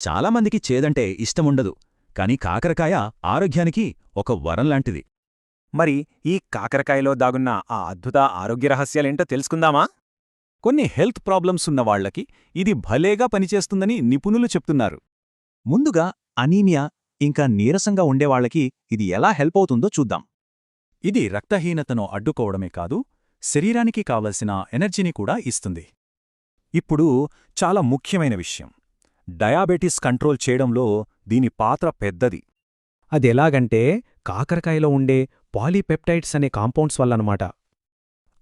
చాలామందికి చేదంటే ఇష్టముండదు కాని కాకరకాయ ఆరోగ్యానికి ఒక వరం లాంటిది. మరి ఈ కాకరకాయలో దాగున్న ఆ అద్భుత ఆరోగ్య రహస్యాలేంటో తెలుసుకుందామా? కొన్ని హెల్త్ ప్రాబ్లమ్స్ ఉన్న వాళ్ళకి ఇది భలేగా పనిచేస్తుందని నిపుణులు చెప్తున్నారు. ముందుగా అనీమియా ఇంకా నీరసంగా ఉండేవాళ్ళకి ఇది ఎలా హెల్ప్ అవుతుందో చూద్దాం. ఇది రక్తహీనతను అడ్డుకోవడమే కాదు శరీరానికి కావలసిన ఎనర్జీని కూడా ఇస్తుంది. ఇప్పుడు చాలా ముఖ్యమైన విషయం. డయాబెటిస్ కంట్రోల్ చేయడంలో దీని పాత్ర పెద్దది. అదెలాగంటే కాకరకాయలో ఉండే పాలీపెప్టైడ్స్ అనే కాంపౌండ్స్ వల్లనమాట.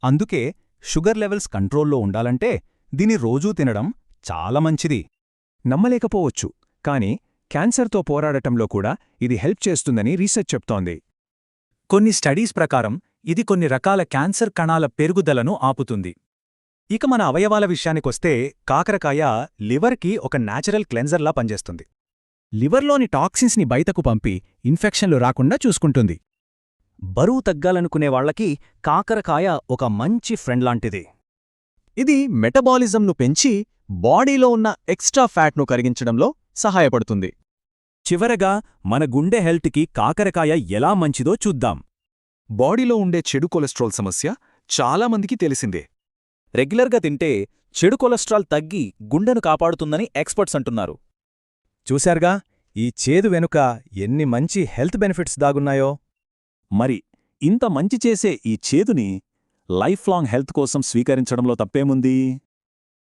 అందుకే షుగర్ లెవెల్స్ కంట్రోల్లో ఉండాలంటే దీని రోజూ తినడం చాలా మంచిది. నమ్మలేకపోవచ్చు కాని క్యాన్సర్తో పోరాడటంలో కూడా ఇది హెల్ప్ చేస్తుందని రీసెర్చ్ చెప్తోంది. కొన్ని స్టడీస్ ప్రకారం ఇది కొన్ని రకాల క్యాన్సర్ కణాల పెరుగుదలను ఆపుతుంది. ఇక మన అవయవాల విషయానికొస్తే కాకరకాయ లివర్కి ఒక నేచురల్ క్లెన్జర్లా పనిచేస్తుంది. లివర్లోని టాక్సిన్స్ని బయటకు పంపి ఇన్ఫెక్షన్లు రాకుండా చూసుకుంటుంది. బరువు తగ్గాలనుకునే వాళ్ళకి కాకరకాయ ఒక మంచి ఫ్రెండ్ లాంటిది. ఇది మెటబాలిజంను పెంచి బాడీలో ఉన్న ఎక్స్ట్రా ఫ్యాట్ను కరిగించడంలో సహాయపడుతుంది. చివరగా మన గుండె హెల్త్కి కాకరకాయ ఎలా మంచిదో చూద్దాం. బాడీలో ఉండే చెడు కొలెస్ట్రాల్ సమస్య చాలామందికి తెలిసిందే. రెగ్యులర్గా తింటే చెడు కొలెస్ట్రాల్ తగ్గి గుండెను కాపాడుతుందని ఎక్స్పర్ట్స్ అంటున్నారు. చూశారుగా ఈ చేదు వెనుక ఎన్ని మంచి హెల్త్ బెనిఫిట్స్ దాగున్నాయో. మరి ఇంత మంచి చేసే ఈ చేదుని లైఫ్ లాంగ్ హెల్త్ కోసం స్వీకరించడంలో తప్పేముంది?